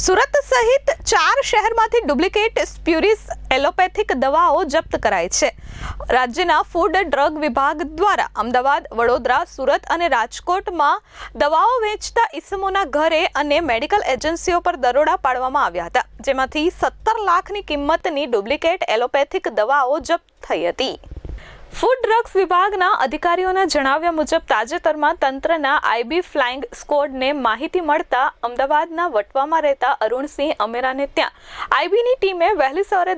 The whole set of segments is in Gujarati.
સુરત સહિત ચાર શહેરમાંથી ડુપ્લિકેટ સ્પ્યુરિસ એલોપેથિક દવાઓ જપ્ત કરાઈ છે. રાજ્યના ફૂડ ડ્રગ વિભાગ દ્વારા અમદાવાદ, વડોદરા, સુરત અને રાજકોટમાં દવાઓ વેચતા ઇસમોના ઘરે અને મેડિકલ એજન્સીઓ પર દરોડા પાડવામાં આવ્યા હતા, જેમાંથી સત્તર લાખની કિંમતની ડુપ્લિકેટ એલોપેથિક દવાઓ જપ્ત થઈ હતી. ફૂડ ડ્રગ્સ વિભાગના અધિકારીઓના જણાવ્યા મુજબ, તાજેતરમાં તંત્રના આઈબી ફ્લાઇંગ સ્કોડને માહિતી મળતા અમદાવાદના વટવામાં રહેતા અરુણસિંહ અમેરાને ત્યાં આઈબીની ટીમે વહેલી સવારે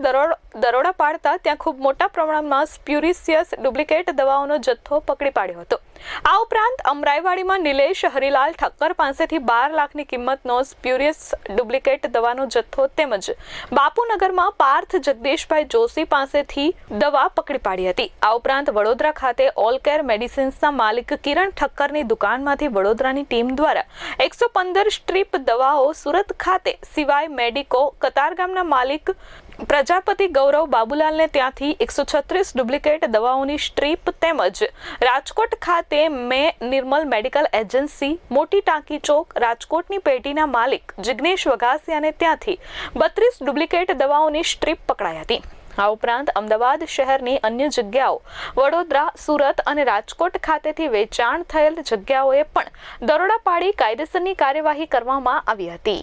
દરોડ પાડતા ત્યાં ખૂબ મોટા પ્રમાણમાં સ્પ્યુરિસિયસ ડુપ્લિકેટ દવાઓનો જથ્થો પકડી પાડ્યો હતો. આ ઉપરાંત અમરાઈવાડીમાં નિલેશ હરિલાલ ઠક્કર પાસેથી બાર લાખની કિંમતનો સ્પ્યુરિયસ ડુપ્લિકેટ દવાનો જથ્થો તેમજ બાપુનગરમાં પાર્થ જગદીશભાઈ જોશી પાસેથી દવા પકડી પાડી હતી. આ ઉપરાંત વડોદરા ખાતે ઓલ કેર મેડિસિન્સના માલિક કિરણ ઠક્કરની દુકાનમાંથી વડોદરાની ટીમ દ્વારા એકસો પંદર સ્ટ્રીપ દવાઓ સુરત ખાતે સિવાય મેડિકો કતારગામના માલિક પ્રજાપતિ ગૌરવ બાબુલાલને ત્યાંથી એકસો છત્રીસ ડુપ્લિકેટ દવાઓની સ્ટ્રીપ તેમજ રાજકોટ ખાતે મેં નિર્મલ મેડિકલ એજન્સી, મોટી ટાંકી ચોક, રાજકોટની પેટીના માલિક જિગ્નેશ વઘાસિયાને ત્યાંથી બત્રીસ ડુપ્લિકેટ દવાઓની સ્ટ્રીપ પકડાઈ હતી. આ ઉપરાંત અમદાવાદ શહેરની અન્ય જગ્યાઓ વડોદરા સુરત અને રાજકોટ ખાતેથી વેચાણ થયેલ જગ્યાઓએ પણ દરોડા પાડી કાયદેસરની કાર્યવાહી કરવામાં આવી હતી.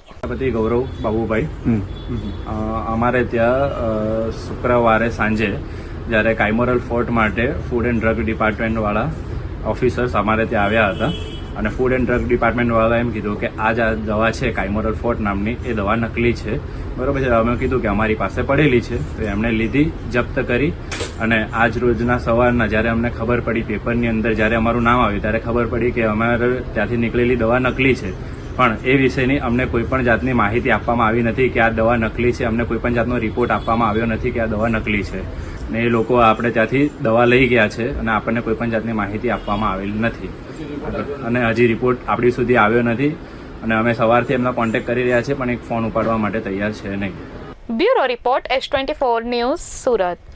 ગૌરવ બાબુભાઈ. અમારે ત્યાં શુક્રવારે સાંજે જ્યારે કાઇમોરલ ફોર્ટ માટે ફૂડ એન્ડ ડ્રગ ડિપાર્ટમેન્ટવાળા ઓફિસર્સ અમારે ત્યાં આવ્યા હતા. અને ફૂડ એન્ડ ડ્રગ ડિપાર્ટમેન્ટવાળા એમ કીધું કે આ જ દવા છે કાઇમોરલ ફોર્ટ નામની, એ દવા નકલી છે. બરાબર છે, અમે કીધું કે અમારી પાસે પડેલી છે, તો એમણે લીધી, જપ્ત કરી અને આજ રોજના સવારના જ્યારે અમને ખબર પડી પેપરની અંદર, જ્યારે અમારું નામ આવ્યું, ત્યારે ખબર પડી કે અમારે ત્યાંથી નીકળેલી દવા નકલી છે. પણ એ વિષયની અમને કોઈપણ જાતની માહિતી આપવામાં આવી નથી કે આ દવા નકલી છે. અમને કોઈપણ જાતનો રિપોર્ટ આપવામાં આવ્યો નથી કે આ દવા નકલી છે. ને એ લોકો આપણે ત્યાંથી દવા લઈ ગયા છે અને આપણને કોઈપણ જાતની માહિતી આપવામાં આવેલી નથી. અને હજી રિપોર્ટ આપણી સુધી આવ્યો નથી અને અમે સવારથી એમનો કોન્ટેક્ટ કરી રહ્યા છીએ, પણ એક ફોન ઉપાડવા માટે તૈયાર છે નહીં. Bureau report S twenty four news Surat.